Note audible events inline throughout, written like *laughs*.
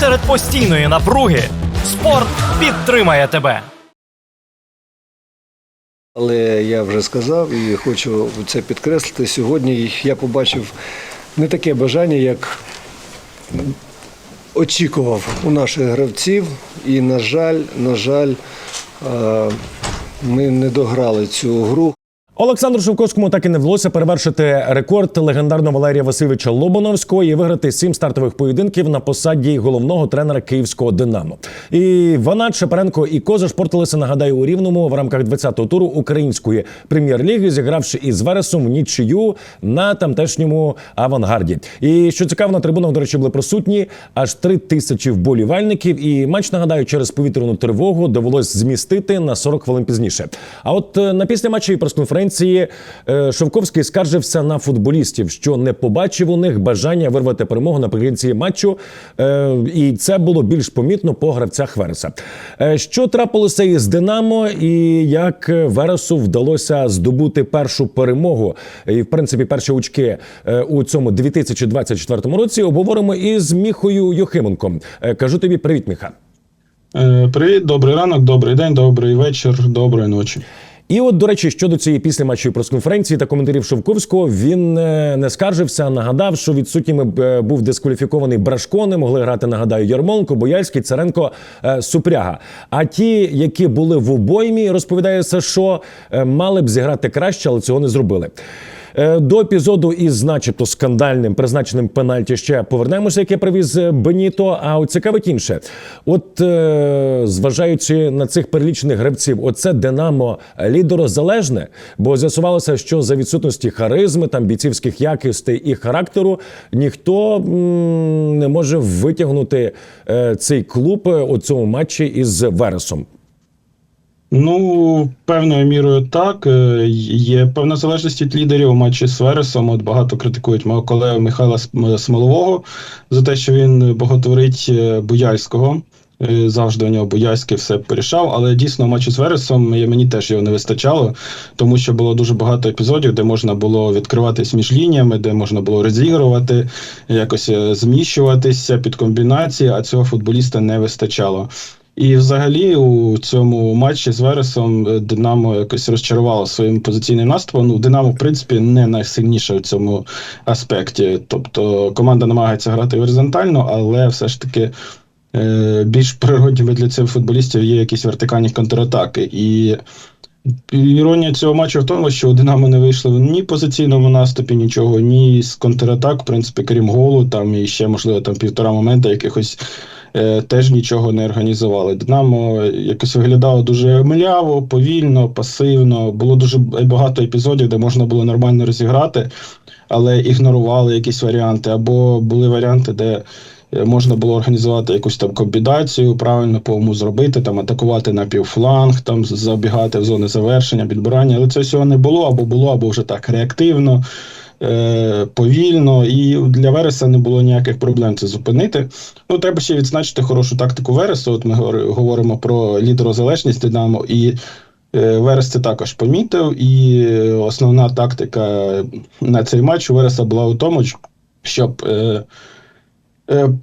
серед постійної напруги спорт підтримає тебе. Але я вже сказав і хочу це підкреслити. Сьогодні я побачив не таке бажання, як очікував у наших гравців. І, на жаль, на жаль, ми не дограли цю гру. Олександру Шевковському так і не вдалося перевершити рекорд легендарного Валерія Васильовича Лобановського і виграти сім стартових поєдинків на посаді головного тренера київського Динамо. І Ванат Шапаренко і Коза шпортилися, нагадаю, у рівному в рамках 20-го туру української прем'єр-ліги, зігравши із Вересом в нічию на тамтешньому авангарді. І що цікаво, на трибунах, до речі, були присутні аж три тисячі вболівальників. І матч нагадаю, через повітряну тривогу довелось змістити на 40 хвилин пізніше. А от е, на післяматчевій прес-конференції е, Шовковський скаржився на футболістів, що не побачив у них бажання вирвати перемогу наприкінці матчу. Е, І це було більш помітно по гравцях Вереса. Е, Що трапилося із Динамо, і як Вересу вдалося здобути першу перемогу, і в принципі перші очки у цьому 2024 році, обговоримо із Міхою Юхименком. Кажу тобі привіт, Міха. Привіт, добрий ранок, добрий день, добрий вечір, доброї ночі. І от, до речі, щодо цієї післяматчої прес-конференції та коментарів Шовковського, він е, не скаржився, нагадав, що відсутніми е, був дискваліфікований Брашко, не могли грати, нагадаю, Ярмонко, Бояльський, Царенко, е, Супряга. А ті, які були в обоймі, розповідає Сашо, мали б зіграти краще, але цього не зробили. Е, До епізоду із, начебто, скандальним призначеним пенальті ще повернемося, яке привіз е, Беніто. А от цікавить інше. От е, зважаючи на цих перелічених гравців, оце Динамо лідерозалежне, бо з'ясувалося, що за відсутності харизми, там бійцівських якостей і характеру ніхто не може витягнути цей клуб у цьому матчі із Вересом. Ну, певною мірою так. Е, Є певна залежність від лідерів у матчі з Вересом. От багато критикують мого колегу Михайла Смолового за те, що він боготворить е, Буяльського. Е, Завжди у нього Буяльський все порішав, але дійсно в матчі з Вересом е, мені теж його не вистачало, тому що було дуже багато епізодів, де можна було відкриватись між лініями, де можна було розігрувати, якось е, зміщуватися під комбінації, а цього футболіста не вистачало. І взагалі у цьому матчі з Вересом е, Динамо якось розчарувало своїм позиційним наступом. Ну, Динамо, в принципі, не найсильніше в цьому аспекті. Тобто команда намагається грати горизонтально, але все ж таки е, більш природніми для цих футболістів є якісь вертикальні контратаки. І Іронія цього матчу в тому, що у Динамо не вийшло ні в позиційному наступі, нічого, ні з контратак, в принципі, крім голу, там і ще, можливо, там півтора момента якихось теж нічого не організували. Динамо якось виглядало дуже мляво, повільно, пасивно. Було дуже багато епізодів, де можна було нормально розіграти, але ігнорували якісь варіанти, або були варіанти, де. е, Можна було організувати якусь там комбінацію, правильно по уму зробити, там атакувати на півфланг, там забігати в зони завершення, підбирання. Але це всього не було, або було, або вже так реактивно, е, повільно. І для Вереса не було ніяких проблем це зупинити. Ну, треба ще відзначити хорошу тактику Вересу. От ми говоримо про лідерозалежність Динамо, і е, Верес це також помітив. І основна тактика на цей матч у Вереса була у тому, щоб. Е,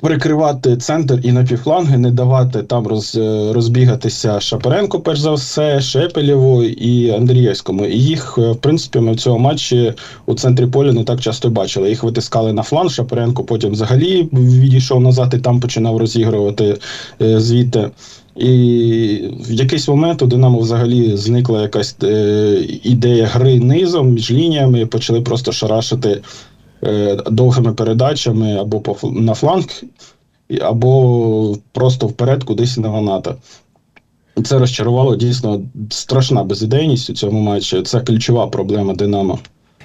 Прикривати центр і напівфланги, не давати там роз, е, розбігатися Шапаренко, перш за все, Шепелєву і Андрієвському. І їх, е, в принципі, ми в цьому матчі у центрі поля не так часто бачили. Їх витискали на фланг, Шапаренко потім взагалі відійшов назад і там починав розігрувати е, звідти. І в якийсь момент у Динамо взагалі зникла якась е, ідея гри низом між лініями, почали просто шарашити е, довгими передачами або на фланг, або просто вперед кудись на Ваната. Це розчарувало дійсно страшна безідейність у цьому матчі. Це ключова проблема Динамо.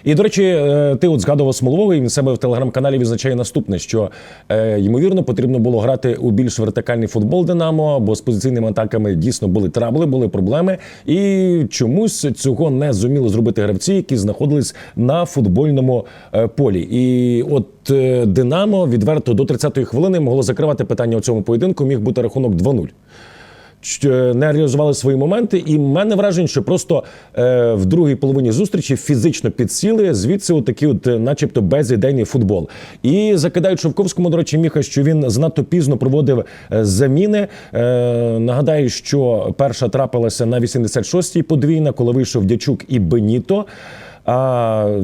І до речі, е, ти от згадував Смолового, і він себе в телеграм-каналі відзначає наступне: що е, ймовірно потрібно було грати у більш вертикальний футбол Динамо, бо з позиційними атаками дійсно були трабли, були проблеми, і чомусь цього не зуміли зробити гравці, які знаходились на футбольному е, полі. І от Динамо відверто до 30-ї хвилини могло закривати питання у цьому поєдинку. Міг бути рахунок 2-0. Ч- не реалізували свої моменти. І мене враження, що просто е, в другій половині зустрічі фізично підсіли звідси отакий, от, е, начебто, безідейний футбол. І закидають Шовковському, до речі, міха, що він занадто пізно проводив е, заміни. Е, нагадаю, що перша трапилася на 86-й подвійна, коли вийшов Дячук і Беніто. А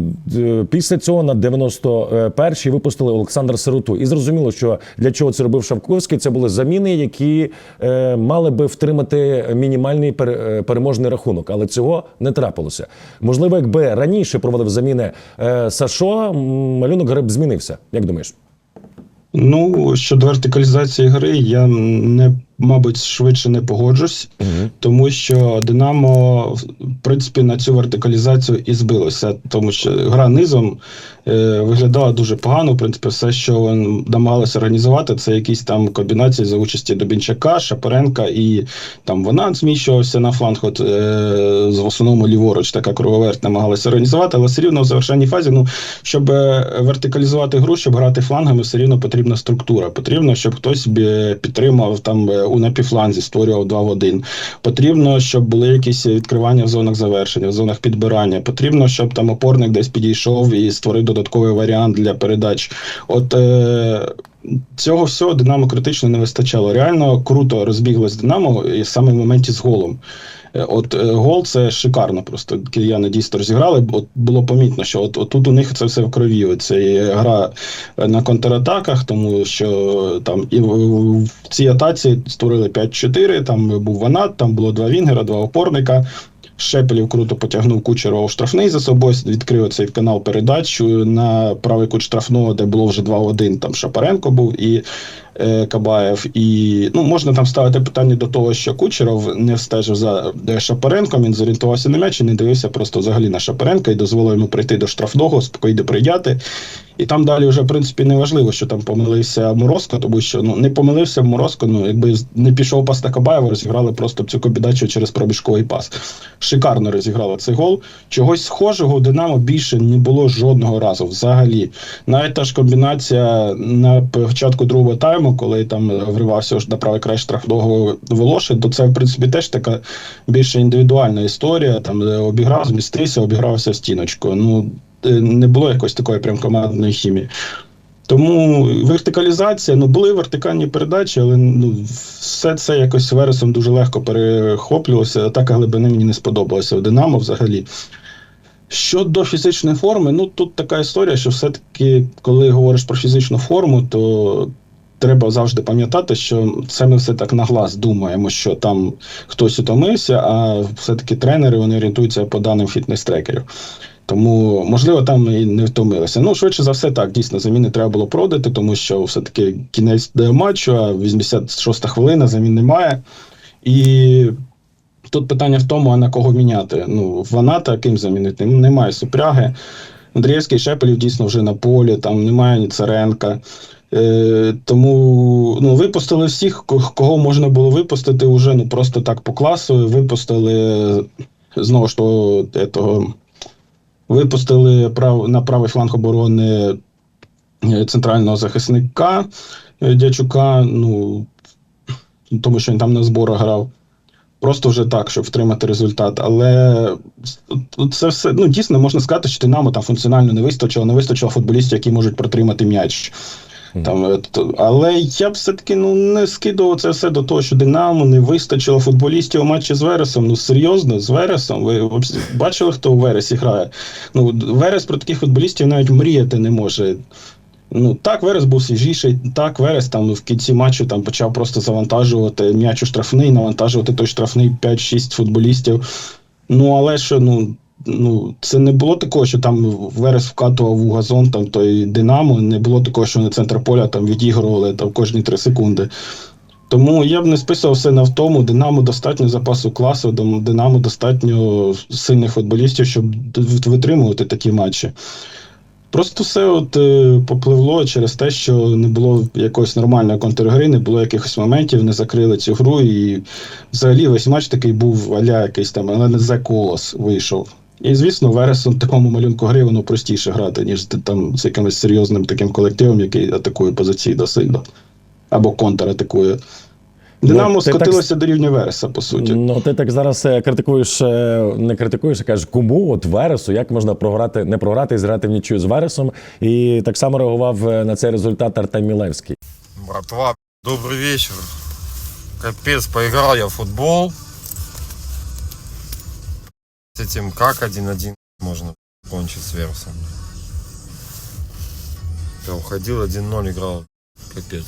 після цього на 91-й випустили Олександра Сироту. І зрозуміло, що для чого це робив Шавковський. Це були заміни, які е, мали би втримати мінімальний е, переможний рахунок, але цього не трапилося. Можливо, якби раніше проводив заміни е, Сашо, малюнок гри б змінився. Як думаєш? Ну, щодо вертикалізації гри, я не, мабуть, швидше не погоджусь, тому що Динамо, в принципі, на цю вертикалізацію і збилося, тому що гра низом е, виглядала дуже погано. В принципі, все, що вони намагалися організувати, це якісь там комбінації за участі Добінчака, Шапаренка і там вона зміщувався на фланг, от е, з в основному ліворуч, така круговерть намагалася організувати, але все рівно в завершенній фазі, ну, щоб е, вертикалізувати гру, щоб грати флангами, все рівно потрібна структура. Потрібно, щоб хтось підтримав там е, у напівфланзі, створював 2 в 1. Потрібно, щоб були якісь відкривання в зонах завершення, в зонах підбирання. Потрібно, щоб там опорник десь підійшов і створив додатковий варіант для передач. От е, цього всього Динамо критично не вистачало. Реально круто розбіглось Динамо саме в моменті з голом. Е, От е, гол це шикарно. Просто кияни дійсно розіграли. От було помітно, що от, от тут у них це все в крові. Це гра е, на контратаках, тому що там і в, цій атаці створили 5-4, Там був Ванат, там було два Вінгера, два опорника. Шепелів круто потягнув Кучерова у штрафний за собою, відкрив цей канал передач на правий кут штрафного, де було вже 2-1, там Шапаренко був і Кабаєв. І ну, можна там ставити питання до того, що Кучеров не встежив за е, Шапаренком, він зорієнтувався на м'яч і не дивився просто взагалі на Шапаренка і дозволив йому прийти до штрафного, спокійно прийняти. І там далі вже, в принципі, не важливо, що там помилився Морозко, тому що ну не помилився Морозко, ну якби не пішов пас на Кабаєва, розіграли просто цю комбінацію через пробіжковий пас. Шикарно розіграли цей гол. Чогось схожого у Динамо більше не було жодного разу взагалі. Навіть та ж комбінація на початку другого тайму, коли там вривався на правий край штрафного Волошин, то це в принципі теж така більше індивідуальна історія. Там де обіграв, змістився, обігрався в стіночку. Ну е, не було якоїсь такої прям командної хімії. Тому вертикалізація, ну були вертикальні передачі, але ну все це якось Вересом дуже легко перехоплювалося. Атака глибини мені не сподобалася в Динамо взагалі. Щодо фізичної форми, ну тут така історія, що все-таки, коли говориш про фізичну форму, то треба завжди пам'ятати, що це ми все так на глаз думаємо, що там хтось утомився, а все-таки тренери вони орієнтуються по даним фітнес-трекерів. Тому, можливо, там і не втомилися. Ну, швидше за все, так, дійсно, заміни треба було продати, тому що все-таки кінець матчу, а 86-та хвилина замін немає. І тут питання в тому, а на кого міняти. Ну, Ваната ким замінити? Немає супряги. Андрієвський Шепелів дійсно вже на полі, там немає ні Царенка. Е, тому ну, випустили всіх, кого можна було випустити вже ну, просто так по класу. Випустили знову ж то, випустили прав, на правий фланг оборони е, центрального захисника е, Дячука, ну, тому що він там на зборах грав. Просто вже так, щоб втримати результат. Але це все ну дійсно можна сказати, що Динамо там функціонально не вистачило, не вистачило футболістів, які можуть протримати м'яч. Там, е, але я б все-таки ну, не скидував це все до того, що Динамо не вистачило футболістів у матчі з Вересом. Ну серйозно, з Вересом. Ви бачили, хто у Вересі грає? Ну, Верес про таких футболістів навіть мріяти не може. Ну так, Верес був свіжіший. Так, Верес там в кінці матчу там почав просто завантажувати м'яч у штрафний, навантажувати той штрафний 5-6 футболістів. Ну але що, ну. Ну, це не було такого, що там Верес вкатував у газон там той Динамо. Не було такого, що на центр поля там відігрували там кожні 3 секунди. Тому я б не списував все на втому. Динамо достатньо запасу класу, Динамо достатньо сильних футболістів, щоб витримувати такі матчі. Просто все от е, попливло через те, що не було якоїсь нормальної контргри, не було якихось моментів, не закрили цю гру. І взагалі весь матч такий був аля якийсь там, але не за колос вийшов. І звісно, Вересом в такому малюнку гри воно простіше грати, ніж там з якимось серйозним таким колективом, який атакує позиційно сильно. Або контратакує. Динамо Ну, ти так- скотилося до рівня Вереса, по суті. Ну, ти так зараз е, критикуєш, е, не критикуєш, а кажеш, кому от Вересу, як можна програти, не програти і зіграти в нічию з Вересом. І так само реагував е, на цей результат Артем Мілевський. Братва, добрый вечер. Капец, поиграл я в футбол. С этим как 1-1 можно кончить с Версом. Я уходил 1-0, играл. Капец.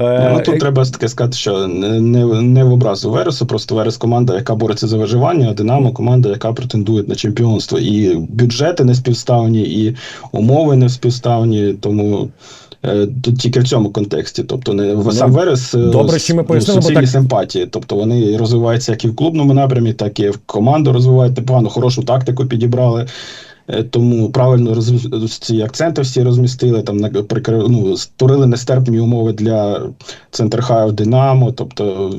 Е, Ну тут треба таке сказати, що не, не, не в образу Вересу, просто Верес команда, яка бореться за виживання, а Динамо команда, яка претендує на чемпіонство. І бюджети не співставні, і умови не співставні, тому. Е, Тут тільки в цьому контексті, тобто не в сам Верес е, Ну, добре, що ми ну, пояснили, бо суцільні так- симпатії. Тобто вони розвиваються як і в клубному напрямі, так і в команду розвивають непогано, хорошу тактику підібрали. Е, Тому правильно ці акценти всі розмістили, там прикр... ну, створили нестерпні умови для центрхаю Динамо. Тобто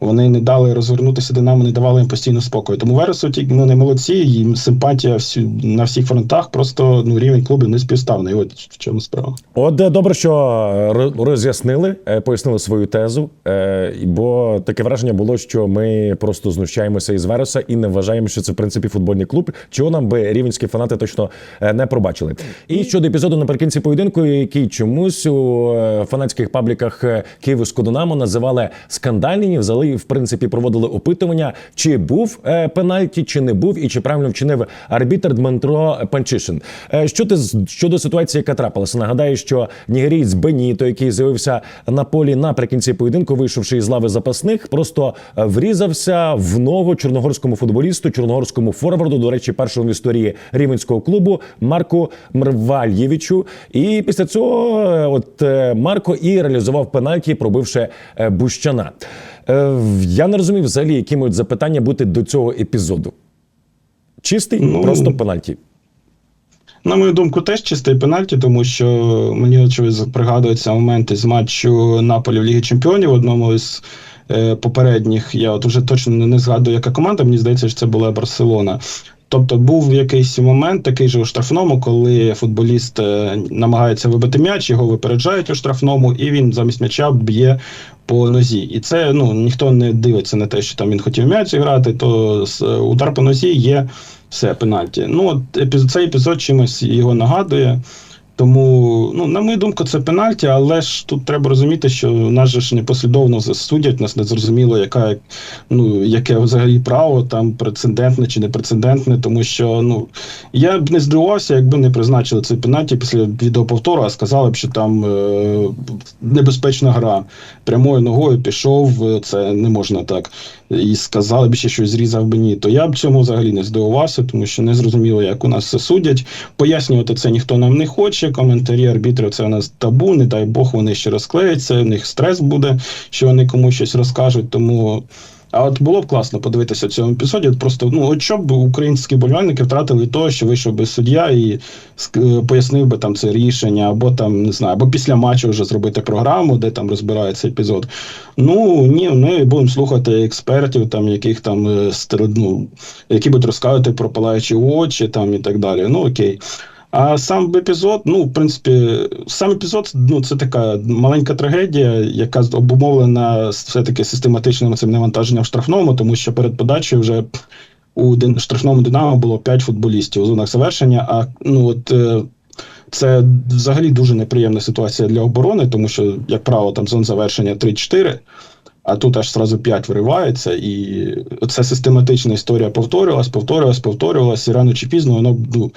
вони не дали розвернутися Динамо, не давали їм постійно спокою. Тому Вересу ті ну, не молодці, їм симпатія всі, на всіх фронтах, просто ну, рівень клубів не співставний. От в чому справа. От е, добре, що роз'яснили, е, пояснили свою тезу, бо таке враження було, що ми просто знущаємося із Вереса і не вважаємо, що це в принципі футбольний клуб. Чого нам би рівенські фанати точно е, не пробачили. І щодо епізоду наприкінці поєдинку, який чомусь у е, фанатських пабліках е, Київського Динамо називали скандальні, взяли в принципі проводили опитування, чи був пенальті, чи не був, і чи правильно вчинив арбітр Дмитро Панчишин. Що ти щодо ситуації, яка трапилася? Нагадаю, що нігерієць Беніто, який з'явився на полі наприкінці поєдинку, вийшовши із лави запасних, просто врізався в ногу чорногорському футболісту, чорногорському форварду, до речі, першому в історії рівенського клубу Марку Мрвальєвичу. І після цього е, от е, Марко і реалізував пенальті, пробивши е, Бущана. Я не розумів взагалі, які можуть запитання бути до цього епізоду. Чистий, Ну, просто пенальті. На мою думку, теж чистий пенальті, тому що мені очевидно пригадуються моменти з матчу Наполі в Лігі Чемпіонів. Одному із е, попередніх. Я от уже точно не, не згадую, яка команда. Мені здається, що це була Барселона. Тобто був якийсь момент, такий же у штрафному, коли футболіст е, намагається вибити м'яч, його випереджають у штрафному, і він замість м'яча б'є по нозі. І це ну ніхто не дивиться на те, що там він хотів м'яч грати, то с- удар по нозі є все пенальті. Ну от цей епізод чимось його нагадує. Тому, ну, на мою думку, це пенальті, але ж тут треба розуміти, що нас же ж непослідовно судять, нас не зрозуміло, яка, ну, яке взагалі право, там прецедентне чи не прецедентне, тому що ну, я б не здивувався, якби не призначили цей пенальті після відеоповтору, а сказали б, що там е, небезпечна гра. Прямою ногою пішов, е, це не можна так. І сказали б ще щось зрізав би ні. То я б цьому взагалі не здивувався, тому що не зрозуміло, як у нас це судять. Пояснювати це ніхто нам не хоче. Коментарі арбітрів це у нас табу, не дай Бог, вони ще розклеються, у них стрес буде, що вони комусь щось розкажуть. Тому. А от було б класно подивитися в цьому епізоді. Просто ну от що б українські болівальники втратили того, що вийшов би суддя і е, пояснив би там це рішення, або там не знаю, або після матчу вже зробити програму, де там розбирається епізод. Ну ні, ми будемо слухати експертів, там яких там е, ну, які будуть розказувати про палаючі очі, там і так далі. Ну окей. А сам епізод, ну, в принципі, сам епізод ну, це така маленька трагедія, яка обумовлена все-таки систематичним цим навантаженням в штрафному, тому що перед подачею вже у штрафному Динамо було 5 футболістів у зонах завершення. А ну от е, це взагалі дуже неприємна ситуація для оборони, тому що, як правило, там зон завершення 3-4. А тут аж сразу 5 виривається, і ця систематична історія повторювалась, повторювалась, повторювалась, і рано чи пізно воно ну,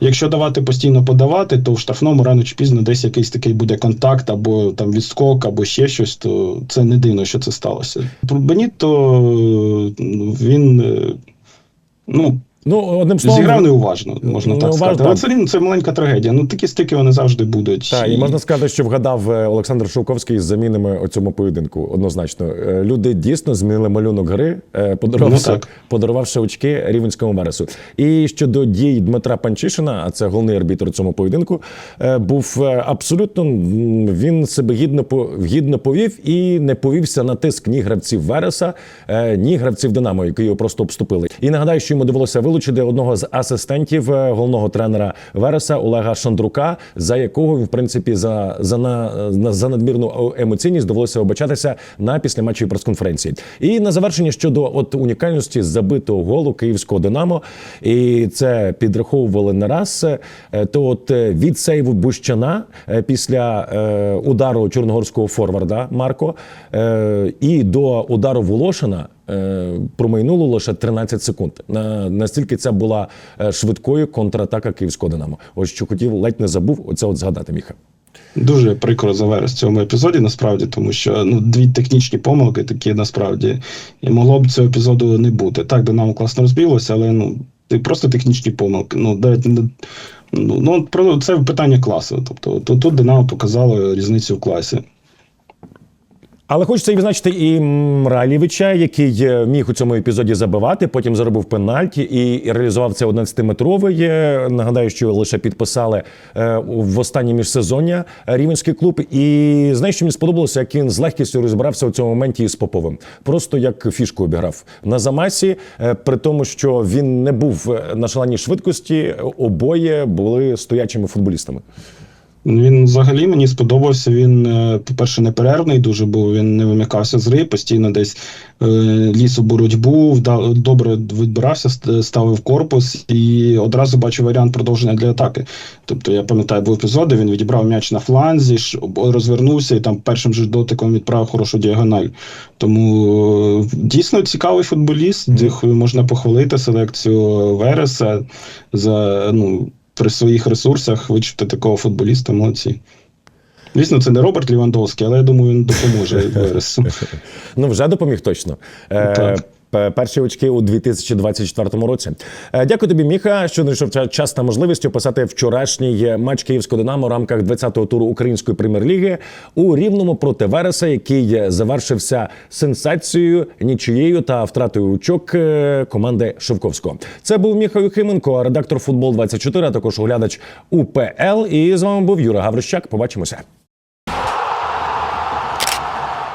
якщо давати постійно подавати, то в штрафному рано чи пізно десь якийсь такий буде контакт, або там відскок, або ще щось, то це не дивно, що це сталося. Беніто ну, він е, ну, Ну, одним словом, зіграв неуважно, можна так Неуважно, сказати. Але так. це, це маленька трагедія. Ну такі стики вони завжди будуть. Так, і можна сказати, що вгадав е, Олександр Шовковський з замінами у цьому поєдинку. Однозначно, Е, люди дійсно змінили малюнок гри, е, подарувавши, Ну, подарувавши очки рівенському вересу. І щодо дій Дмитра Панчишина, а це головний арбітр у цьому поєдинку, був абсолютно він себе гідно гідно повів і не повівся на тиск ні гравців Вереса, ні гравців Динамо, які його просто обступили. І нагадаю, що йому довелося вилучити одного з асистентів е, головного тренера Вереса Олега Шандрука, за якого в принципі за, за, на, за надмірну емоційність довелося обачатися на післяматчевій прес-конференції. І на завершення щодо от унікальності забитого голу київського Динамо, і це підраховували не раз. е, То от е, від сейву Бущана е, після е, удару чорногорського форварда Марко е, і до удару Волошина. Е, Промайнуло лише 13 секунд. На настільки це була е, швидкою контратака київського Динамо. Ось що хотів, ледь не забув оце от згадати Міха. Дуже прикро за верес в цьому епізоді, насправді, тому що ну дві технічні помилки такі насправді і могло б цього епізоду не бути. Так, Динамо класно розбіглося, але ну просто технічні помилки. Ну навіть не- ну, ну це питання класу. Тобто тут Динамо показало різницю в класі. Але хочеться і відзначити і Мралівича, який е, міг у цьому епізоді забивати, потім заробив пенальті і реалізував це 11-метровий. Е, Нагадаю, що лише підписали е, в останнє міжсезоння рівенський клуб. І знаєш, що мені сподобалося, як він з легкістю розбирався у цьому моменті із Поповим. Просто як фішку обіграв на замасі, при тому, що він не був на шаленій швидкості, обоє були стоячими футболістами. Він взагалі мені сподобався. Він, е, по-перше, неперервний дуже був. Він не вимикався з гри, постійно десь е, ліс у боротьбу, добре відбирався, ставив корпус і одразу бачив варіант продовження для атаки. Тобто, я пам'ятаю, був епізод, де він відібрав м'яч на фланзі, розвернувся і там першим же дотиком відправив хорошу діагональ. Тому е, дійсно цікавий футболіст. Дих- Можна похвалити селекцію Вереса за ну при своїх ресурсах вичити такого футболіста, молодці. Звісно, це не Роберт Лівандовський, але я думаю, він допоможе *laughs* Вересу. Ну, вже допоміг точно. Е, Так. Перші очки у 2024 році. Е, Дякую тобі, Міха, що знайшов ча- час та можливість описати вчорашній матч Київського Динамо в рамках 20-го туру Української прем'єр-ліги у рівному проти Вереса, який завершився сенсацією, нічиєю та втратою очок е, команди Шевковського. Це був Міха Юхименко, редактор футбол 24 а також оглядач УПЛ. І з вами був Юра Гаврищак. Побачимося.